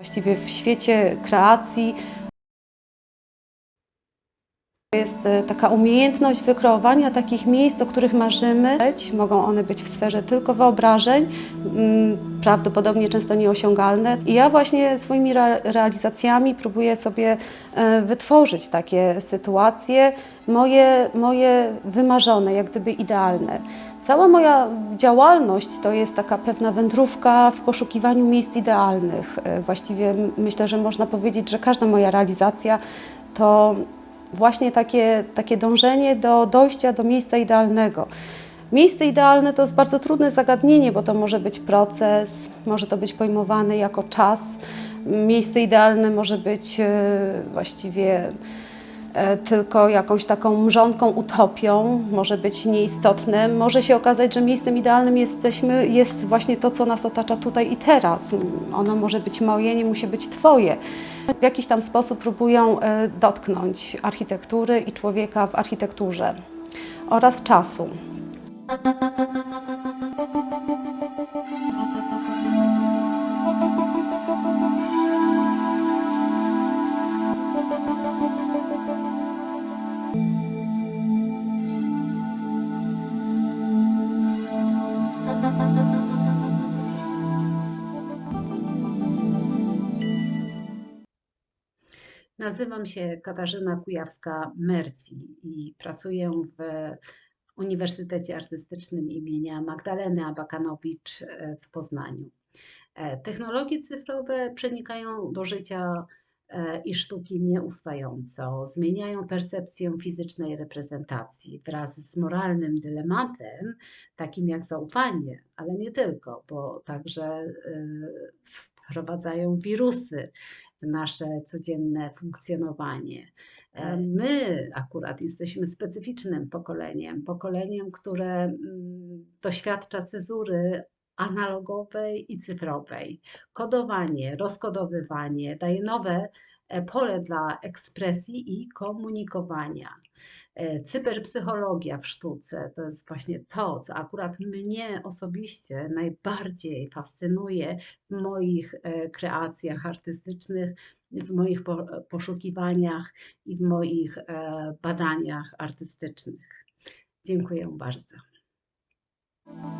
Właściwie w świecie kreacji jest e, taka umiejętność wykreowania takich miejsc, o których marzymy. Mogą one być w sferze tylko wyobrażeń, mm, prawdopodobnie często nieosiągalne. I ja właśnie swoimi re- realizacjami próbuję sobie e, wytworzyć takie sytuacje, moje, moje wymarzone, jak gdyby idealne. Cała moja działalność to jest taka pewna wędrówka w poszukiwaniu miejsc idealnych. E, Właściwie myślę, że można powiedzieć, że każda moja realizacja to właśnie takie, takie dążenie do dojścia do miejsca idealnego. Miejsce idealne to jest bardzo trudne zagadnienie, bo to może być proces, może to być pojmowane jako czas. Miejsce idealne może być e, właściwie tylko jakąś taką mrzonką utopią, może być nieistotne. Może się okazać, że miejscem idealnym jesteśmy, jest właśnie to, co nas otacza tutaj i teraz. Ono może być moje, nie musi być Twoje. W jakiś tam sposób próbują e, dotknąć architektury i człowieka w architekturze oraz czasu. Nazywam się Katarzyna Kujawska-Murphy i pracuję w Uniwersytecie Artystycznym imienia Magdaleny Abakanowicz e, w Poznaniu. E, Technologie cyfrowe przenikają do życia e, i sztuki nieustająco, zmieniają percepcję fizycznej reprezentacji wraz z moralnym dylematem, takim jak zaufanie, ale nie tylko, bo także e, wprowadzają wirusy w nasze codzienne funkcjonowanie. E, My akurat jesteśmy specyficznym pokoleniem, pokoleniem, które mm, doświadcza cezury analogowej i cyfrowej. Kodowanie, rozkodowywanie daje nowe e, pole dla ekspresji i komunikowania. E, Cyberpsychologia w sztuce to jest właśnie to, co akurat mnie osobiście najbardziej fascynuje w moich e, kreacjach artystycznych, w moich po- poszukiwaniach i w moich e, badaniach artystycznych. Dziękuję bardzo.